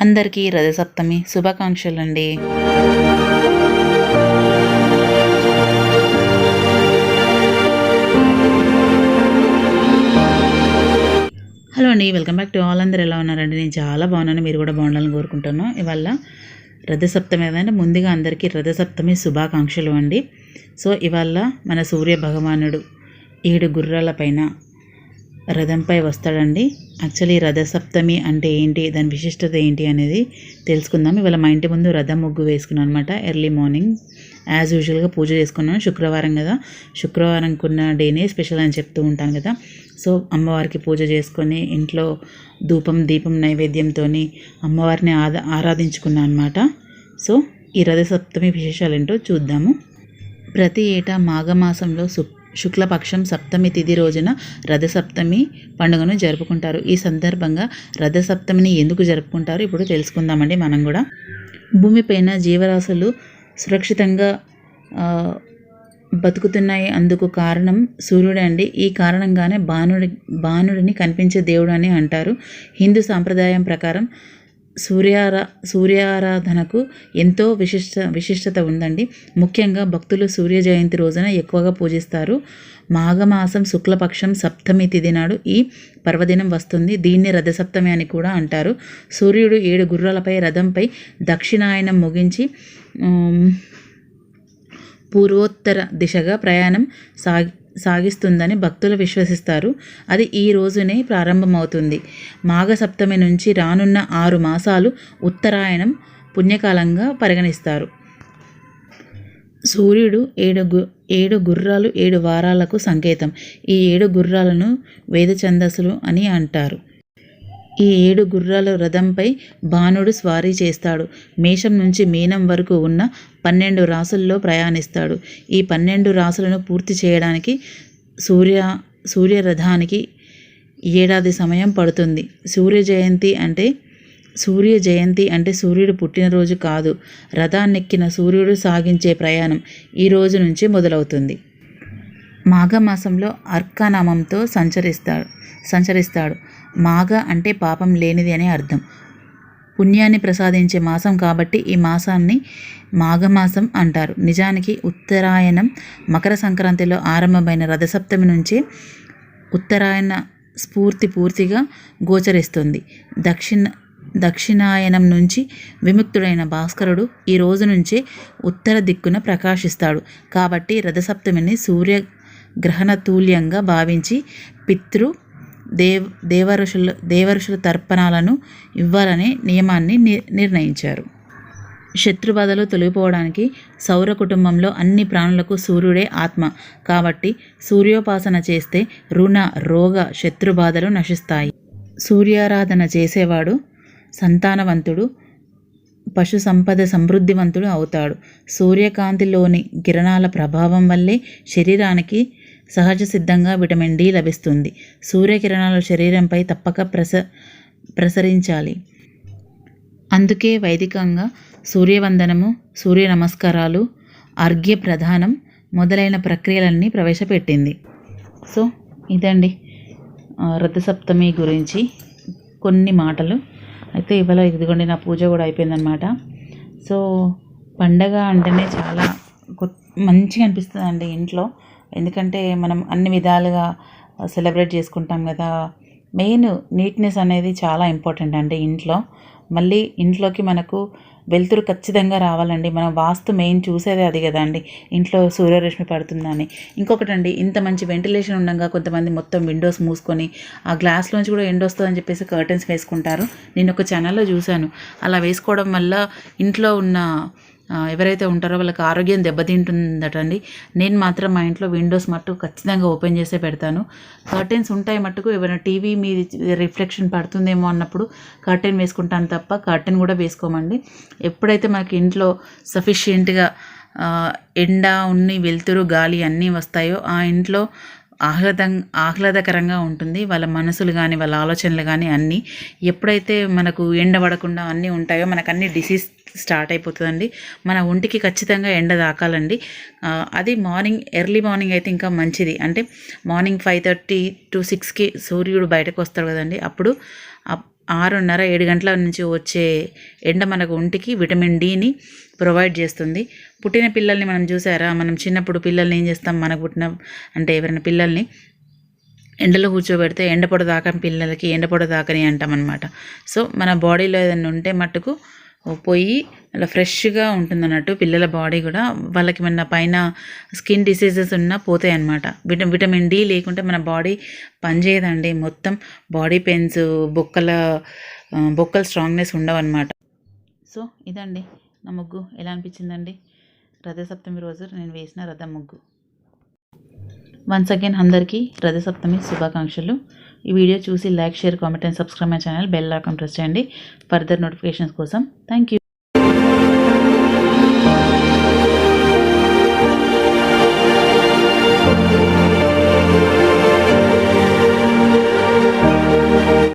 అందరికీ రథసప్తమి శుభాకాంక్షలు అండి హలో అండి వెల్కమ్ బ్యాక్ టు ఆల్. అందరు ఎలా ఉన్నారండి? నేను చాలా బాగున్నాను. మీరు కూడా బాగుండాలని కోరుకుంటున్నాను. ఇవాళ రథసప్తమి ఏదంటే ముందుగా అందరికీ రథసప్తమి శుభాకాంక్షలు అండి. సో ఇవాళ మన సూర్య భగవానుడు ఏడు గుర్రాల పైన రథంపై వస్తాడండి. యాక్చువల్లీ రథసప్తమి అంటే ఏంటి దాని విశిష్టత ఏంటి అనేది తెలుసుకుందాం. ఇవాళ మా ఇంటి ముందు రథం ముగ్గు వేసుకున్నాను అనమాట ఎర్లీ మార్నింగ్. యాజ్ యూజువల్గా పూజ చేసుకున్నాను శుక్రవారం కదా. శుక్రవారంకున్న డేనే స్పెషల్ అని చెప్తూ ఉంటాను కదా. సో అమ్మవారికి పూజ చేసుకొని ఇంట్లో ధూపం దీపం నైవేద్యంతో అమ్మవారిని ఆదా ఆరాధించుకున్నాను అనమాట సో ఈ రథసప్తమి విశేషాలు ఏంటో చూద్దాము. ప్రతి ఏటా మాఘమాసంలో సు శుక్లపక్షం సప్తమి తిథి రోజున రథసప్తమి పండుగను జరుపుకుంటారు. ఈ సందర్భంగా రథసప్తమిని ఎందుకు జరుపుకుంటారు? ఇప్పుడు తెలుసుకుందామండి మనం కూడా. భూమిపైన జీవరాశులు సురక్షితంగా బతుకుతున్నాయి. అందుకు కారణం సూర్యుడు అండి. ఈ కారణంగానే బాణుడి బాణుడిని కనిపించే దేవుడు అని అంటారు. హిందూ సాంప్రదాయం ప్రకారం సూర్యారా సూర్యారాధనకు ఎంతో విశిష్ట విశిష్టత ఉందండి. ముఖ్యంగా భక్తులు సూర్య జయంతి రోజున ఎక్కువగా పూజిస్తారు. మాఘమాసం శుక్లపక్షం సప్తమి తిథి నాడు ఈ పర్వదినం వస్తుంది. దీన్ని రథసప్తమి అని కూడా అంటారు. సూర్యుడు ఏడు గుర్రాలపై రథంపై దక్షిణాయనం ముగించి పూర్వోత్తర దిశగా ప్రయాణం సాగి సాగిస్తుందని భక్తులు విశ్వసిస్తారు. అది ఈ రోజునే ప్రారంభమవుతుంది. మాఘ సప్తమి నుంచి రానున్న ఆరు మాసాలు ఉత్తరాయణం పుణ్యకాలంగా పరిగణిస్తారు. సూర్యుడు ఏడు గు ఏడు గుర్రాలు ఏడు వారాలకు సంకేతం. ఈ ఏడు గుర్రాలను వేద ఛందస్సులు అని అంటారు. ఈ ఏడు గుర్రాల రథంపై బాణుడు స్వారీ చేస్తాడు. మేషం నుంచి మీనం వరకు ఉన్న పన్నెండు రాసుల్లో ప్రయాణిస్తాడు. ఈ పన్నెండు రాసులను పూర్తి చేయడానికి సూర్య సూర్యరథానికి ఏడాది సమయం పడుతుంది. సూర్య జయంతి అంటే సూర్య జయంతి అంటే సూర్యుడు పుట్టినరోజు కాదు. రథాన్నెక్కిన సూర్యుడు సాగించే ప్రయాణం ఈ రోజు నుంచి మొదలవుతుంది. మాఘమాసంలో అర్కనామంతో సంచరిస్తాడు సంచరిస్తాడు. మాఘ అంటే పాపం లేనిది అని అర్థం. పుణ్యాన్ని ప్రసాదించే మాసం కాబట్టి ఈ మాసాన్ని మాఘమాసం అంటారు. నిజానికి ఉత్తరాయణం మకర సంక్రాంతిలో ఆరంభమైన రథసప్తమి నుంచే ఉత్తరాయణ స్ఫూర్తి పూర్తిగా గోచరిస్తుంది. దక్షిణ దక్షిణాయనం నుంచి విముక్తుడైన భాస్కరుడు ఈ రోజు నుంచే ఉత్తర దిక్కున ప్రకాశిస్తాడు. కాబట్టి రథసప్తమిని సూర్య గ్రహణతుల్యంగా భావించి పితృ దేవ దేవఋషుల దేవఋషుల తర్పణాలను ఇవ్వాలనే నియమాన్ని ని- నిర్ణయించారు. శత్రుబాధలు తొలగిపోవడానికి సౌర కుటుంబంలో అన్ని ప్రాణులకు సూర్యుడే ఆత్మ. కాబట్టి సూర్యోపాసన చేస్తే రుణ రోగ శత్రుబాధలు నశిస్తాయి. సూర్యారాధన చేసేవాడు సంతానవంతుడు పశు సంపద సమృద్ధివంతుడు అవుతాడు. సూర్యకాంతిలోని కిరణాల ప్రభావం వల్లే శరీరానికి సహజ సిద్ధంగా విటమిన్ డి లభిస్తుంది. సూర్యకిరణాలు శరీరంపై తప్పక ప్రస ప్రసరించాలి. అందుకే వైదికంగా సూర్యవందనము సూర్య నమస్కారాలు అర్ఘ్య ప్రధానం మొదలైన ప్రక్రియలన్నీ ప్రవేశపెట్టింది. సో ఇదండి రథసప్తమి గురించి కొన్ని మాటలు. అయితే ఇవాళ ఇదిగోండి నా పూజ కూడా అయిపోయిందనమాట సో పండగ అంటేనే చాలా మంచిగా అనిపిస్తుంది అండి ఇంట్లో. ఎందుకంటే మనం అన్ని విధాలుగా సెలబ్రేట్ చేసుకుంటాం కదా. మెయిన్ నీట్నెస్ అనేది చాలా ఇంపార్టెంట్ అండి ఇంట్లో. మళ్ళీ ఇంట్లోకి మనకు వెలుతురు ఖచ్చితంగా రావాలండి. మనం వాస్తు మెయిన్ చూసేదే అది కదా అండి. ఇంట్లో సూర్యరశ్మి పడుతుందని. ఇంకొకటి అండి ఇంత మంచి వెంటిలేషన్ ఉండగా కొంతమంది మొత్తం విండోస్ మూసుకొని ఆ గ్లాస్లోంచి కూడా ఎండ వస్తుందని చెప్పేసి కర్టన్స్ వేసుకుంటారు. నేను ఒక ఛానల్లో చూశాను. అలా వేసుకోవడం వల్ల ఇంట్లో ఉన్న ఎవరైతే ఉంటారో వాళ్ళకి ఆరోగ్యం దెబ్బతింటుందటండి. నేను మాత్రం మా ఇంట్లో విండోస్ మట్టు ఖచ్చితంగా ఓపెన్ చేసే పెడతాను. కర్టెన్స్ ఉంటాయి మట్టుకు ఏమైనా టీవీ మీది రిఫ్లెక్షన్ పడుతుందేమో అన్నప్పుడు కర్టెన్ వేసుకుంటాను తప్ప కర్టెన్ కూడా వేసుకోమండి. ఎప్పుడైతే మనకి ఇంట్లో సఫిషియెంట్గా ఎండ ఉన్ని వెలుతురు గాలి అన్నీ వస్తాయో ఆ ఇంట్లో ఆహ్లాదం ఆహ్లాదకరంగా ఉంటుంది. వాళ్ళ మనసులు కానీ వాళ్ళ ఆలోచనలు కానీ అన్నీ ఎప్పుడైతే మనకు ఎండ పడకుండా అన్నీ ఉంటాయో మనకు అన్ని డిసీజ్ స్టార్ట్ అయిపోతుందండి. మన ఒంటికి ఖచ్చితంగా ఎండ తాకాలండి. అది మార్నింగ్ ఎర్లీ మార్నింగ్ అయితే ఇంకా మంచిది. అంటే మార్నింగ్ ఫైవ్ థర్టీ టు సిక్స్కి సూర్యుడు బయటకు వస్తాడు కదండి. అప్పుడు ఆరున్నర ఏడు గంటల నుంచి వచ్చే ఎండ మనకు ఒంటికి విటమిన్ డిని ప్రొవైడ్ చేస్తుంది. పుట్టిన పిల్లల్ని మనం చూసారా? మనం చిన్నప్పుడు పిల్లల్ని ఏం చేస్తాం? మనకు పుట్టిన అంటే ఎవరైనా పిల్లల్ని ఎండలో కూర్చోబెడితే ఎండపొడ దాకని పిల్లలకి ఎండపొడ దాకని అంటాం అనమాట సో మన బాడీలో ఏదైనా ఉంటే మట్టుకు పోయి అలా ఫ్రెష్గా ఉంటుంది అన్నట్టు పిల్లల బాడీ కూడా వాళ్ళకి మన పైన స్కిన్ డిసీజెస్ ఉన్నా పోతాయి అనమాట విట విటమిన్ డి లేకుంటే మన బాడీ పనిచేయదండి. మొత్తం బాడీ పెయిన్స్ బొక్కల బొక్కల స్ట్రాంగ్నెస్ ఉండవు అనమాట సో ఇదండి. నా ముగ్గు ఎలా అనిపించిందండి? రథసప్తమి రోజు నేను వేసిన రథ ముగ్గు. వన్స్ అగైన్ అందరికీ రథసప్తమి శుభాకాంక్షలు. ఈ వీడియో చూసి like share comment and subscribe my channel bell icon press చేయండి. ఫర్దర్ నోటిఫికేషన్స్ కోసం థ్యాంక్ యూ